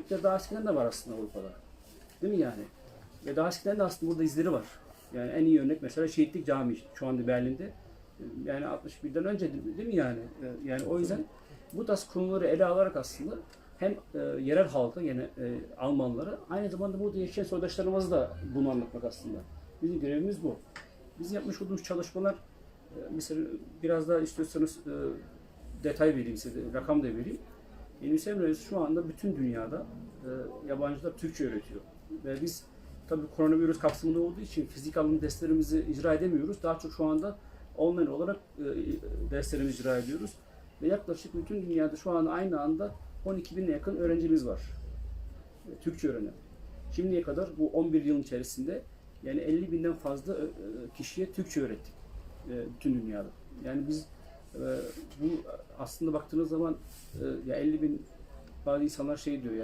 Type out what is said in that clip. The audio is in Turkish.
Türkler daha eskiden de var aslında Avrupa'da. Değil mi yani? Ve daha eskiden de aslında burada izleri var. Yani en iyi örnek mesela Şehitlik Camii şu anda Berlin'de. Yani 61'den önce değil mi yani? Ee, Yani o yüzden bu tarz konuları ele alarak aslında hem e, yerel halka yani e, Almanlara aynı zamanda burada yaşayan soydaşlarımıza da bunu anlatmak aslında. Bizim görevimiz bu. Biz yapmış olduğumuz çalışmalar e, mesela biraz daha istiyorsanız e, detay vereyim size, rakam da vereyim. UNICEF Üniversitesi şu anda bütün dünyada e, yabancılar Türkçe öğretiyor. Ve biz tabii koronavirüs kapsamında olduğu için fizik alım derslerimizi icra edemiyoruz. Daha çok şu anda online olarak e, derslerimizi icra ediyoruz. Ve yaklaşık bütün dünyada şu an aynı anda 12 bine yakın öğrencimiz var. E, Türkçe öğrenen. Şimdiye kadar bu 11 yılın içerisinde yani 50 binden fazla e, e, kişiye Türkçe öğrettik e, bütün dünyada. Yani biz bu aslında baktığınız zaman e, ya 50 bin bazı insanlar şey diyor ya